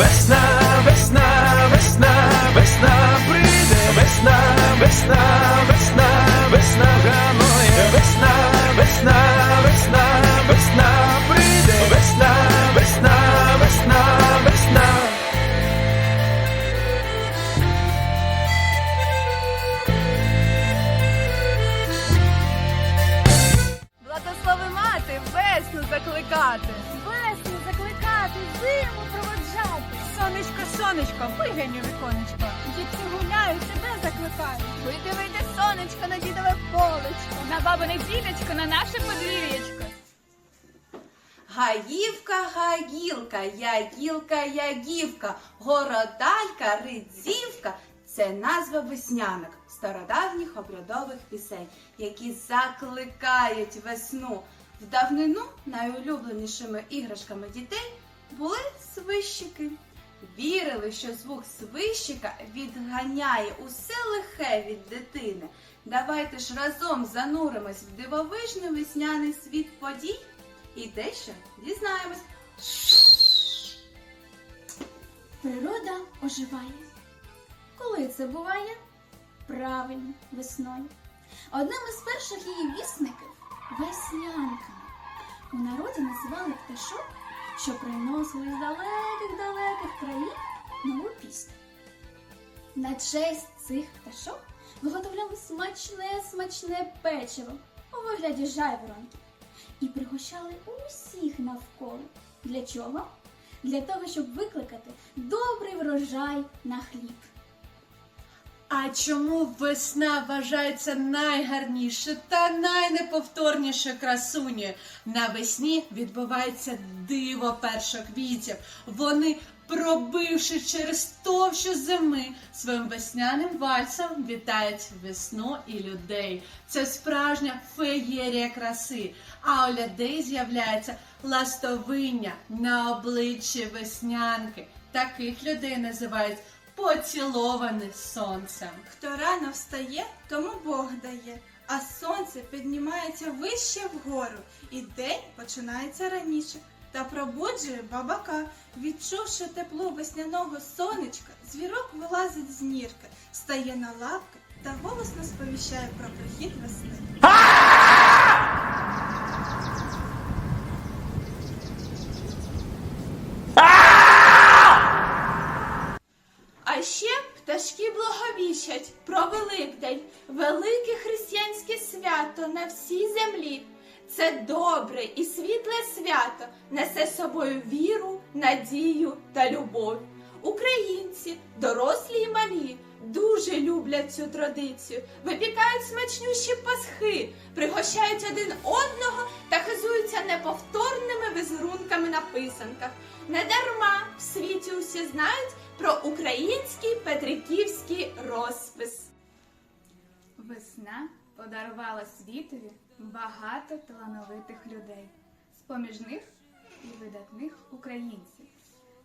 Весна, весна, весна, весна прийде, весна, весна, весна, весна ганує, весна, весна, весна, весна прийде, весна, весна, весна, весна. Благослови мати весну закликати, весну закликати, зиму. Сонечко, вигай мій віконечко. Дітки гуляють, тебе закликають. Вийди, сонечко, на дідове полечко. На бабине ділечко, на наше подвір'ячко. Гаївка, гаїлка, ягілка, ягівка, городалька, ридзівка це назва веснянок стародавніх обрядових пісень, які закликають весну. В давнину найулюбленішими іграшками дітей були свищики. Вірили, що звук свищика відганяє усе лихе від дитини. Давайте ж разом зануримось в дивовижний весняний світ подій і дещо дізнаємось. Природа оживає. Коли це буває? Правильно, весною. Одним із перших її вісників веснянками. У народі називали пташок, що приносили з далеких-далеких країн нову пісню. На честь цих пташок виготовляли смачне смачне печиво у вигляді жайворонків і пригощали усіх навколо. Для чого? Для того, щоб викликати добрий врожай на хліб. А чому весна вважається найгарніше та найнеповторнішою красунею? Навесні відбувається диво першоквітів. Вони, пробивши через товщу зими, своїм весняним вальсом вітають весну і людей. Це справжня феєрія краси. А у людей з'являється ластовиння на обличчі веснянки. Таких людей називають поціловані сонцем. Хто рано встає, тому Бог дає, а сонце піднімається вище вгору, і день починається раніше. Та пробуджує бабака, відчувши тепло весняного сонечка, звірок вилазить з нірки, стає на лапки та голосно сповіщає про прихід весни. Благовіщать про Великдень, велике християнське свято на всій землі. Це добре і світле свято несе з собою віру, надію та любов. Українці, дорослі й малі, дуже люблять цю традицію, випікають смачнющі пасхи, пригощають один одного та хизуються неповторними візерунками на писанках. Недарма в світі усі знають про український петриківський розпис. Весна подарувала світові багато талановитих людей. З-поміж них і видатних українців.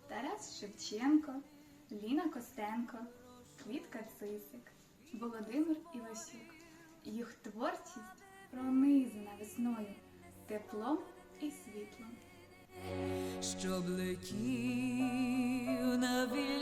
Тарас Шевченко, Ліна Костенко, Квітка Цисик, Володимир Івасюк. Їх творчість пронизана весною, теплом і світлом. Щоб летів на крилах